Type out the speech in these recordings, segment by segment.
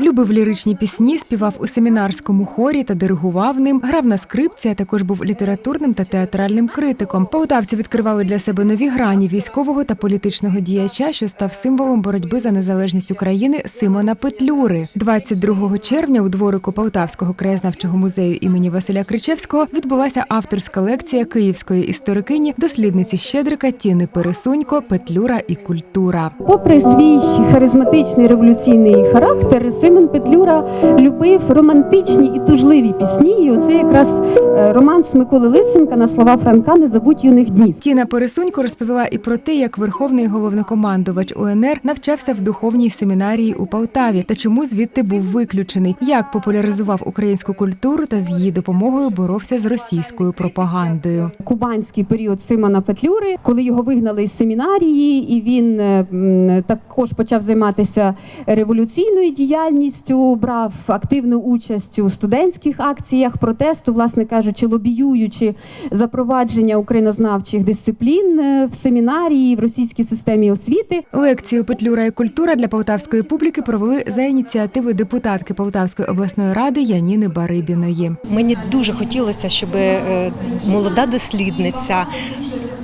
Любив ліричні пісні, співав у семінарському хорі та диригував ним, грав на скрипці, а також був літературним та театральним критиком. Полтавці відкривали для себе нові грані військового та політичного діяча, що став символом боротьби за незалежність України Симона Петлюри. 22 червня у дворику Полтавського краєзнавчого музею імені Василя Кричевського відбулася авторська лекція київської історикині, дослідниці Щедрика Тіни Пересунько, Петлюра і культура. Попри свій харизматичний революційний характер, Симон Петлюра любив романтичні і тужливі пісні. І оце якраз романс Миколи Лисенка на слова Франка Не забудь юних днів. Тіна Пересунько розповіла і про те, як верховний головнокомандувач УНР навчався в духовній семінарії у Полтаві та чому звідти був виключений, як популяризував українську культуру та з її допомогою боровся з російською пропагандою. Кубанський період Симона Петлюри, коли його вигнали з семінарії, і він е, також почав займатися революційною діяльністю, брав активну участь у студентських акціях протесту, власне кажучи, лобіюючи запровадження українознавчих дисциплін е, в семінарії, в російській системі освіти. Лекцію Петлюра і культура для полтавської публіки провели за ініціативи депутатки Полтавської обласної ради Яніни Барибіної. Мені дуже хотілося, щоб е, молода дослідниця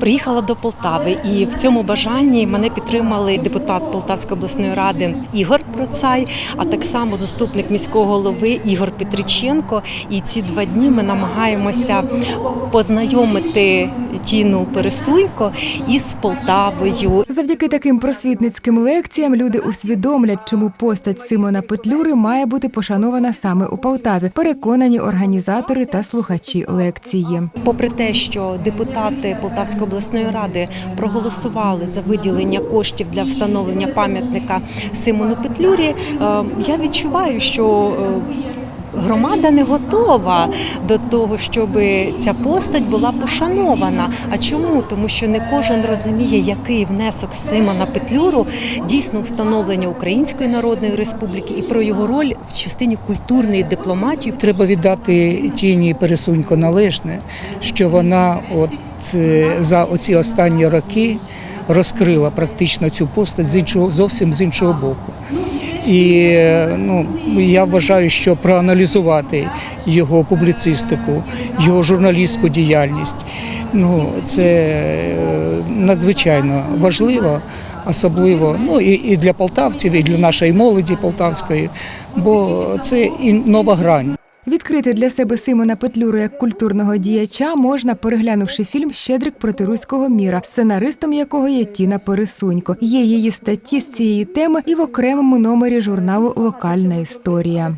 приїхала до Полтави, і в цьому бажанні мене підтримали депутат Полтавської обласної ради Ігор Процай, а так само заступник міського голови Ігор Петриченко. І ці два дні ми намагаємося познайомити Тіну Пересунько із Полтавою. Завдяки таким просвітницьким лекціям люди усвідомлять, чому постать Симона Петлюри має бути пошанована саме у Полтаві. Переконані організатори та слухачі лекції. Попри те, що депутати Полтавської обласної ради проголосували за виділення коштів для встановлення пам'ятника Симону Петлюрі, е, я відчуваю, що е, Громада не готова до того, щоб ця постать була пошанована. А чому? Тому що не кожен розуміє, який внесок Симона Петлюру дійсно встановлення Української Народної Республіки і про його роль в частині культурної дипломатії. Треба віддати тіні пересунько належне, що вона от за оці останні роки розкрила практично цю постать з іншого зовсім з іншого боку. І е, ну, я вважаю, що проаналізувати його публіцистику, його журналістську діяльність ну, це е, надзвичайно важливо, особливо ну, і, і для полтавців, і для нашої молоді полтавської, бо це і нова грань. Відкрити для себе Симона Петлюру як культурного діяча можна, переглянувши фільм Щедрик проти руського міра, сценаристом якого є Тіна Пересунько. Є її статті з цієї теми і в окремому номері журналу Локальна історія.